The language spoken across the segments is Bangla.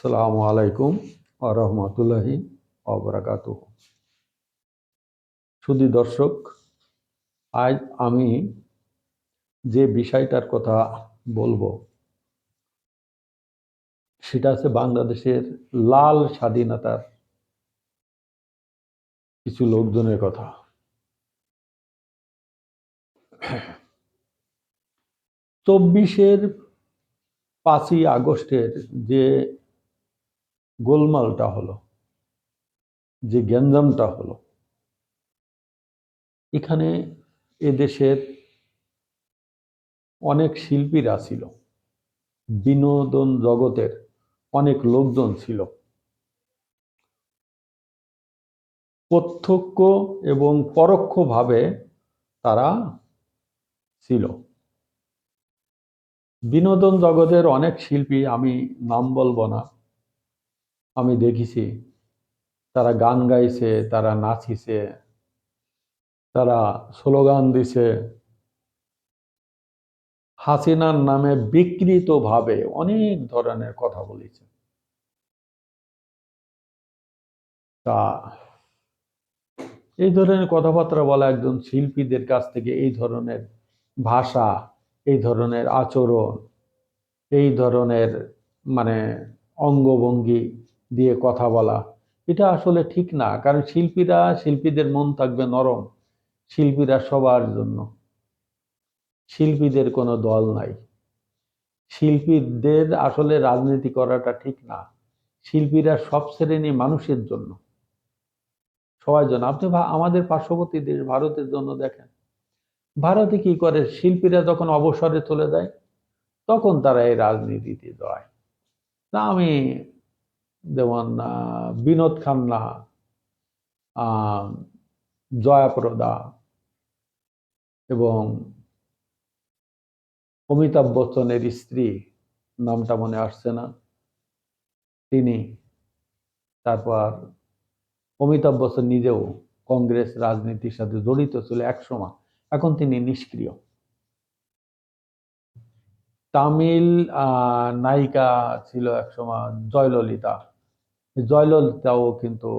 সালামু আলাইকুম আরহামতুল্লাহি অবরাকাত শুধু দর্শক, আজ আমি যে বিষয়টার কথা বলব, সেটা আছে বাংলাদেশের লাল স্বাধীনতার কিছু লোকজনের কথা। চব্বিশের পাঁচই আগস্টের যে গোলমালটা হলো, যে গ্যাঞ্জামটা হলো। এখানে এদেশের অনেক শিল্পীরা ছিল, বিনোদন জগতের অনেক লোকজন ছিল। প্রত্যক্ষ এবং পরোক্ষভাবে তারা ছিল। বিনোদন জগতের অনেক শিল্পী, আমি নাম বলব না আমি দেখেছি, তারা গান গাইছে, তারা নাচিছে, তারা স্লোগান দিছে। হাসিনার নামে বিকৃতভাবে অনেক ধরনের কথা বলেছে। তা, এই ধরনের কথাবার্তা বলা একজন শিল্পীদের কাছ থেকে এই ধরনের ভাষা, এই ধরনের আচরণ, এই ধরনের মানে অঙ্গভঙ্গি দিয়ে কথা বলা। এটা আসলে ঠিক না, কারণ শিল্পীরা, শিল্পীদের মন থাকবে নরম, শিল্পীরা সবার জন্য। শিল্পীদের কোনো দল নাই। শিল্পীদের আসলে রাজনীতি করাটা ঠিক না। শিল্পীরা সব শ্রেণি মানুষের জন্য। সবার জন্য। আপনি আমাদের পার্শ্ববর্তী দেশ, ভারতের জন্য দেখেন। ভারতে কি করে? শিল্পীরা যখন অবসরে চলে যায়, তখন তারা এই রাজনীতিতে যায়। তা আমি যেমন বিনোদ খান্না জয়াপ্রদা এবং অমিতাভ বচ্চনের স্ত্রী, নামটা মনে আসছে না, তিনি, তারপর অমিতাভ বচ্চন নিজেও কংগ্রেস রাজনীতির সাথে জড়িত ছিল একসময় এখন তিনি নিষ্ক্রিয়। তামিল নায়িকা ছিল একসময় জয়ললিতা। জয়ললিতাও কিন্তু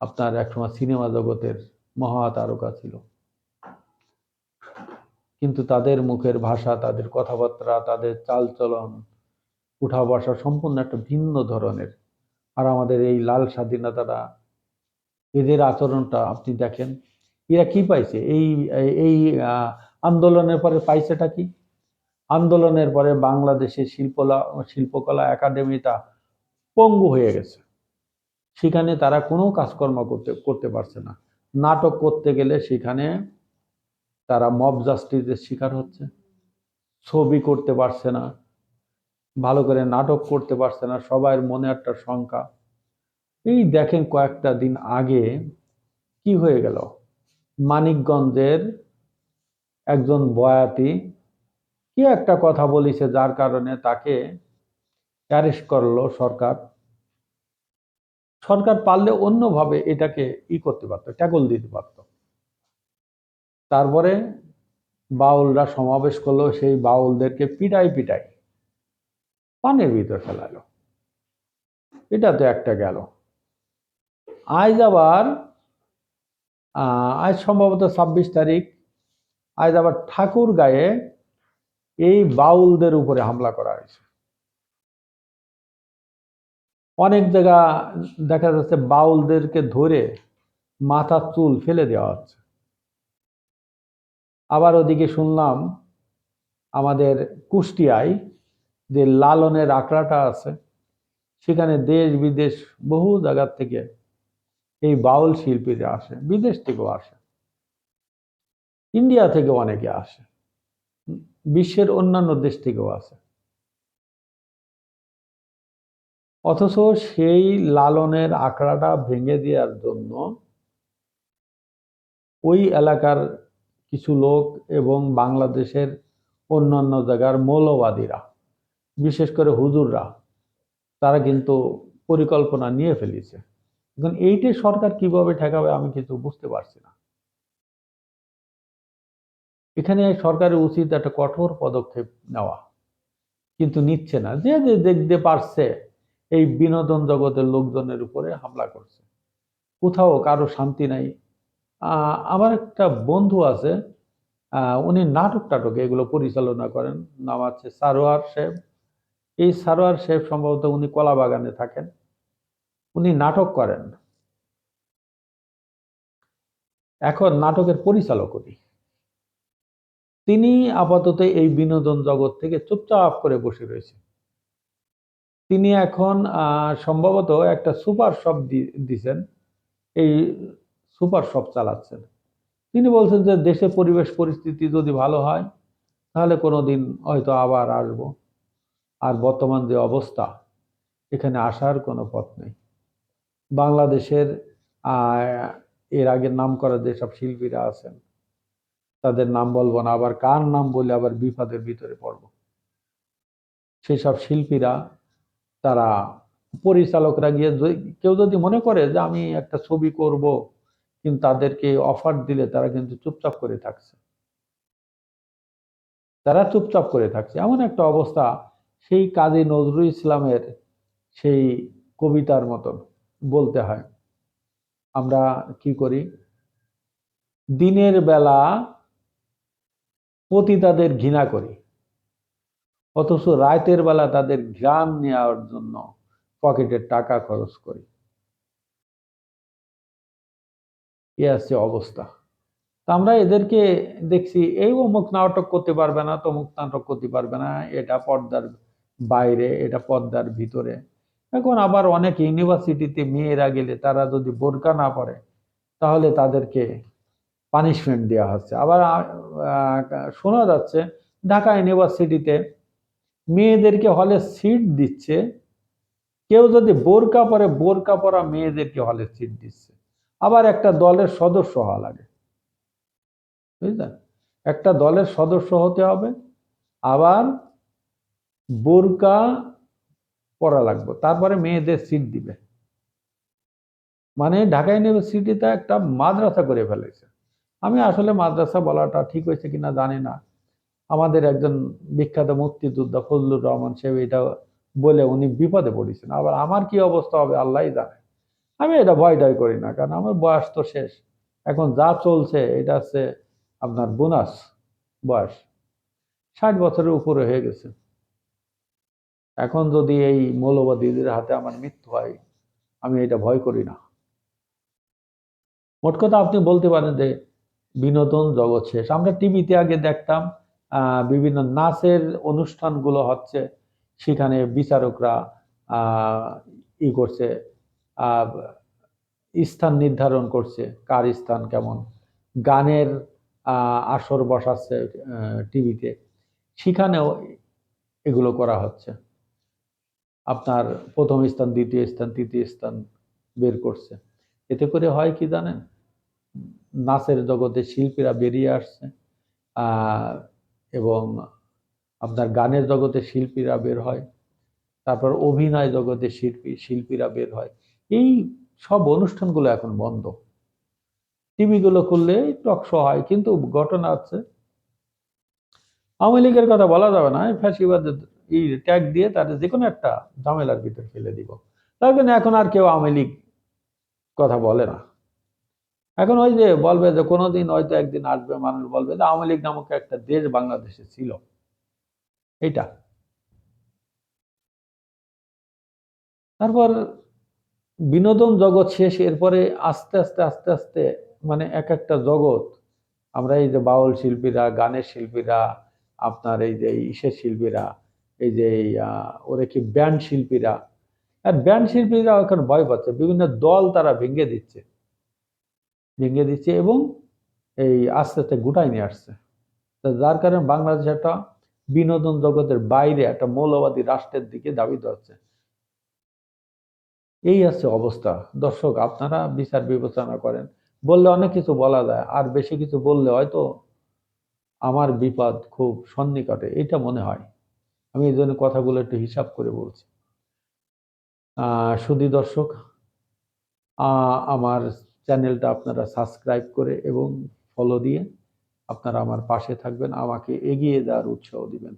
আপনার একসময় সিনেমা জগতের মহাতারকা ছিল। কিন্তু তাদের মুখের ভাষা, তাদের কথাবার্তা, তাদের চালচলন উঠা বসা সম্পূর্ণ একটা ভিন্ন ধরনের। আর আমাদের এই লাল স্বাধীনতাটা, এদের আচরণটা আপনি দেখেন, এরা কি পাইছে? এই এই আন্দোলনের পরে পাইছেটা কি? আন্দোলনের পরে বাংলাদেশের শিল্পলা, শিল্পকলা একাডেমিটা পঙ্গু হয়ে গেছে। সেখানে তারা কোনো কাজকর্ম করতে করতে পারছে না। নাটক করতে গেলে সেখানে তারা মব জাস্টিসের শিকার হচ্ছে। ছবি করতে পারছে না। ভালো করে নাটক করতে পারছে না। সবার মনে একটা শঙ্কা। এই দেখেন কয়েকটা দিন আগে কি হয়ে গেল? মানিকগঞ্জের একজন বয়াতি কি একটা কথা বলিছে যার কারণে তাকে অ্যারেস্ট করল সরকার। সরকার পারলে অন্যভাবে এটাকে ই করতে পারতো, ট্যাকল দিতে পারত। তারপরে বাউলরা সমাবেশ করল, সেই বাউলদেরকে পিটাই পিটাই পানের ভিতর ফেলালো। এটা তো একটা গেল। আজ আবার আজ সম্ভবত ছাব্বিশ তারিখ, আজ আবার ঠাকুর গায়ে এই বাউলদের উপরে হামলা করা হয়েছে। অনেক জায়গা দেখা যাচ্ছে বাউলদেরকে ধরে মাথার চুল ফেলে দেওয়া হচ্ছে। আবার ওদিকে শুনলাম আমাদের কুষ্টিয়ায় যে লালনের আখড়াটা আছে, সেখানে দেশ বিদেশ বহু জায়গার থেকে এই বাউল শিল্পীরা আসে, বিদেশ থেকেও আসে। ইন্ডিয়া থেকে অনেকে আসে। বিশ্বের অন্যান্য দেশ থেকেও আসে অথচ সেই লালনের আখড়াটা ভেঙে দেওয়ার জন্য ওই এলাকার কিছু লোক এবং বাংলাদেশের অন্যান্য জায়গার মৌলবাদীরা, বিশেষ করে হুজুররা, তারা কিন্তু পরিকল্পনা নিয়ে ফেলেছে। এখন এইটাই সরকার কীভাবে ঠেকাবে আমি কিন্তু বুঝতে পারছি না। এখানে সরকারের উচিত একটা কঠোর পদক্ষেপ নেওয়া। কিন্তু নিচ্ছে না। যে যে, দেখতে পারছে এই বিনোদন জগতের লোকজনের উপরে হামলা করছে। কোথাও কারও শান্তি নাই। আমার একটা বন্ধু আছে উনি নাটক টাটক এগুলো পরিচালনা করেন, নাম আছে সারোয়ার সাহেব। এই সারোয়ার সাহেব সম্ভবত উনি কলা বাগানে থাকেন। উনি নাটক করেন। এখন নাটকের পরিচালক উনি। তিনি আপাতত এই বিনোদন জগৎ থেকে চুপচাপ করে বসে রয়েছে তিনি এখন সম্ভবত একটা সুপার শপ দিছেন, এই সুপার শপ চালাচ্ছেন। তিনি বলছেন যে, দেশে পরিবেশ পরিস্থিতি যদি ভালো হয়, তাহলে কোনোদিন হয়তো আবার আসব। আর বর্তমান যে অবস্থা, এখানে আসার কোনো পথ নেই। বাংলাদেশের এর আগে নাম করা যেসব শিল্পীরা আছেন তাদের নাম বলব না, আবার কার নাম বলে আবার বিপদের ভিতরে পড়ব? সেই সব শিল্পীরা, তারা পরিচালকরা গিয়ে কেউ যদি মনে করে যে আমি একটা ছবি করব, কিন্তু তাদেরকে অফার দিলে তারা কিন্তু চুপচাপ করে থাকছে। তারা চুপচাপ করে থাকছে। এমন একটা অবস্থা সেই কাজী নজরুল ইসলামের সেই কবিতার মতন বলতে হয়। আমরা কি করি? দিনের বেলা পতিতাদের ঘৃণা করি। অথচ রাতের বেলা তাদের ঘ্রাণ নেওয়ার জন্য পকেটের টাকা খরচ করি। এ আছে অবস্থা। আমরা এদেরকে দেখছি, এই অমুক নাটক করতে পারবে না, তমুক নাটক করতে পারবে না, এটা পর্দার বাইরে, এটা পর্দার ভিতরে। এখন আবার অনেক ইউনিভার্সিটিতে মেয়েরা গেলে তারা যদি বোরকা না পরে, তাহলে তাদেরকে পানিশমেন্ট দেওয়া হচ্ছে। আবার শোনা যাচ্ছে, ঢাকা ইউনিভার্সিটিতে মেয়েদেরকে হলে সিট দিচ্ছে, কেউ যদি বোরকা পরে, বোরকা পরা মেয়েদেরকে হলে সিট দিচ্ছে। আবার একটা দলের সদস্য হওয়া লাগে। বুঝলেন? একটা দলের সদস্য হতে হবে, আবার বোরকা পরা লাগবে, তারপরে মেয়েদের সিট দিবে। মানে ঢাকা ইউনিভার্সিটিতে একটা মাদ্রাসা করে ফেলেছে। আমি আসলে মাদ্রাসা বলাটা ঠিক হয়েছে কিনা জানি না। আমাদের একজন বিখ্যাত মুক্তিযোদ্ধা ফজলুর রহমান সাহেব এটা বলে উনি বিপদে পড়েছেন। আবার আমার কি অবস্থা হবে আল্লাহই জানে। আমি এটা ভয় টয় করি না, কারণ আমার বয়স তো শেষ। এখন যা চলছে এটা হচ্ছে আপনার বোনাস বয়স। ষাট বছরের উপরে হয়ে গেছে। এখন যদি এই মৌলবাদীদের হাতে আমার মৃত্যু হয়, আমি এটা ভয় করি না। মোট কথা আপনি বলতে পারেন যে বিনোদন জগৎ শেষ। আমরা টিভিতে আগে দেখতাম বিভিন্ন নাচের অনুষ্ঠানগুলো হচ্ছে, সেখানে বিচারকরা ই করছে স্থান নির্ধারণ করছে, কার স্থান কেমন। গানের আসর বসাচ্ছে টিভিতে। সেখানেও এগুলো করা হচ্ছে। আপনার প্রথম স্থান, দ্বিতীয় স্থান, তৃতীয় স্থান বের করছে। এতে করে হয় কি জানেন? নাচের জগতে শিল্পীরা বেরিয়ে আসছে এবং আপনার গানের জগতে শিল্পীরা বের হয়, তারপর অভিনয় জগতে শিল্পী, শিল্পীরা বের হয়। এই সব অনুষ্ঠানগুলো এখন বন্ধ। টিভিগুলো খুললে টক শো হয়, কিন্তু ঘটনা হচ্ছে, আওয়ামী লীগের কথা বলা যাবে না, এই ফ্যাসিবাদ এই ট্যাগ দিয়ে তাদের যে কোনো একটা ঝামেলার ভিতর ফেলে দিব। তার জন্য এখন আর কেউ আওয়ামী লীগ কথা বলে না। এখন ওই যে বলবে যে কোনোদিন হয়তো একদিন আসবে মানুষ বলবে যে আওয়ামী লীগ নামক একটা দেশ বাংলাদেশে ছিল। এটা তারপর বিনোদন জগৎ শেষ, এরপরে আস্তে আস্তে আস্তে আস্তে মানে এক একটা জগৎ, আমরা এই যে বাউল শিল্পীরা, গানের শিল্পীরা, আপনার এই যে ইসের শিল্পীরা, এই যে ওরা কি ব্যান্ড শিল্পীরা। আর ব্যান্ড শিল্পীরা এখন ভয় পাচ্ছে, বিভিন্ন দল তারা ভেঙে দিচ্ছে। ভেঙে দিচ্ছে এবং এই আস্তে আস্তে গুটাই নিয়ে আসছে। তো যার কারণে বাংলাদেশ একটা বিনোদন জগতের বাইরে একটা মৌলবাদী রাষ্ট্রের দিকে দাবিত হচ্ছে এই আছে অবস্থা। দর্শক, আপনারা বিচার বিবেচনা করেন। বললে অনেক কিছু বলা যায়, আর বেশি কিছু বললে হয়তো আমার বিপদ খুব সন্নিকটে, এটা মনে হয়। আমি এই জন্য কথাগুলো একটু হিসাব করে বলছি। সুধী দর্শক আমার চ্যানেলটা আপনারা সাবস্ক্রাইব করে এবং ফলো দিয়ে আপনারা আমার পাশে থাকবেন, আমাকে এগিয়ে যাওয়ার উৎসাহ দিবেন।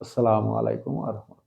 আসসালামু আলাইকুম আ রহমতুল্লাহ।